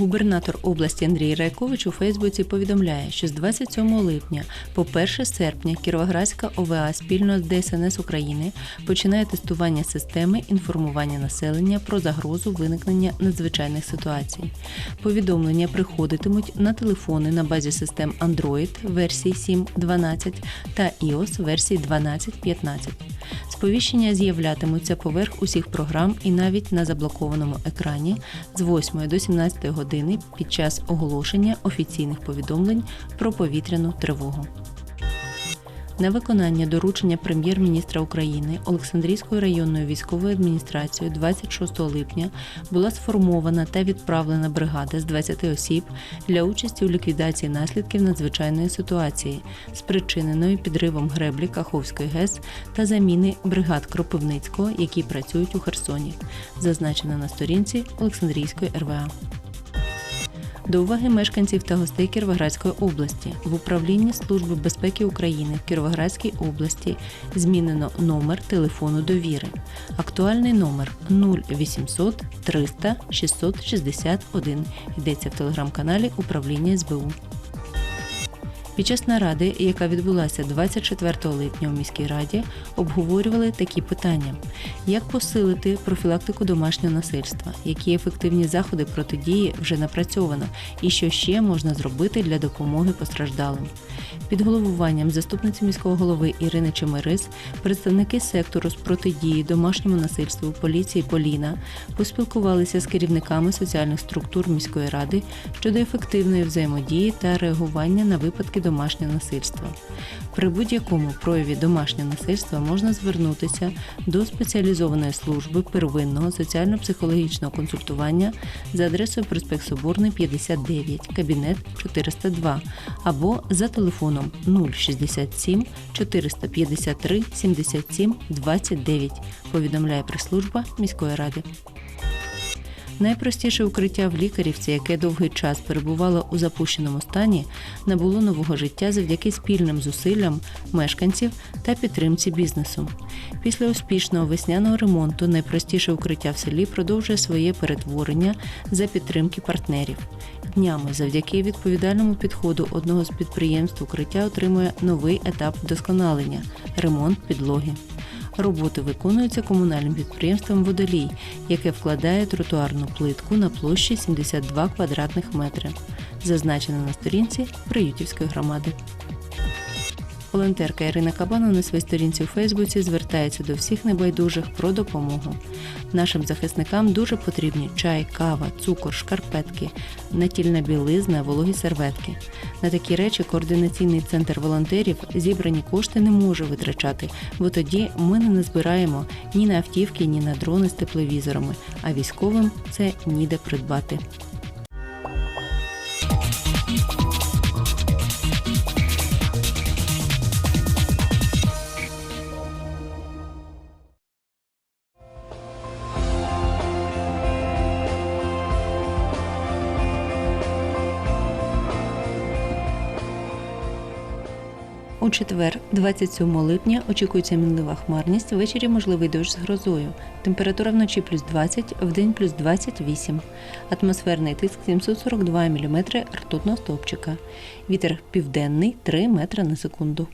Губернатор області Андрій Райкович у Фейсбуці повідомляє, що з 27 липня по 1 серпня Кіровоградська ОВА спільно з ДСНС України починає тестування системи інформування населення про загрозу виникнення надзвичайних ситуацій. Повідомлення приходитимуть на телефони на базі систем Android версії 7.12 та iOS версії 12.15. Сповіщення з'являтимуться поверх усіх програм і навіть на заблокованому екрані з 8 до 17 години під час оголошення офіційних повідомлень про повітряну тривогу. На виконання доручення прем'єр-міністра України Олександрійською районною військовою адміністрацією 26 липня була сформована та відправлена бригада з 20 осіб для участі у ліквідації наслідків надзвичайної ситуації, спричиненої підривом греблі Каховської ГЕС та заміни бригад Кропивницького, які працюють у Херсоні, зазначено на сторінці Олександрійської РВА. До уваги мешканців та гостей Кіровоградської області в управлінні Служби безпеки України в Кіровоградській області змінено номер телефону довіри. Актуальний номер 0800 300 661. Йдеться в телеграм-каналі Управління СБУ. Під час наради, яка відбулася 24 липня у міській раді, обговорювали такі питання: як посилити профілактику домашнього насильства, які ефективні заходи протидії вже напрацьовано, і що ще можна зробити для допомоги постраждалим. Під головуванням заступниці міського голови Ірини Чемерис, представники сектору з протидії домашньому насильству поліції Поліна поспілкувалися з керівниками соціальних структур міської ради щодо ефективної взаємодії та реагування на випадки домашнього насильства. При будь-якому прояві домашнього насильства можна звернутися до спеціалізованої служби первинного соціально-психологічного консультування за адресою проспект Соборний 59, кабінет 402 або за телефоном 067 453 77 29, повідомляє прес-служба міської ради. Найпростіше укриття в лікарівці, яке довгий час перебувало у запущеному стані, набуло нового життя завдяки спільним зусиллям мешканців та підтримці бізнесу. Після успішного весняного ремонту найпростіше укриття в селі продовжує своє перетворення за підтримки партнерів. Днями, завдяки відповідальному підходу одного з підприємств, укриття отримує новий етап вдосконалення ремонт підлоги. Роботи виконуються комунальним підприємством Водолій, яке вкладає тротуарну плитку на площі 72 квадратних метри, зазначено на сторінці Приютівської громади. Волонтерка Ірина Кабана на своїй сторінці у Фейсбуці звертається до всіх небайдужих про допомогу. Нашим захисникам дуже потрібні чай, кава, цукор, шкарпетки, натільна білизна, вологі серветки. На такі речі координаційний центр волонтерів зібрані кошти не може витрачати, бо тоді ми не назбираємо ні на автівки, ні на дрони з тепловізорами, а військовим це ніде придбати. У четвер, 27 липня, очікується мінлива хмарність. Ввечері можливий дощ з грозою. Температура вночі плюс 20, вдень плюс 28. Атмосферний тиск 742 мм ртутного стовпчика. Вітер південний 3 метри на секунду.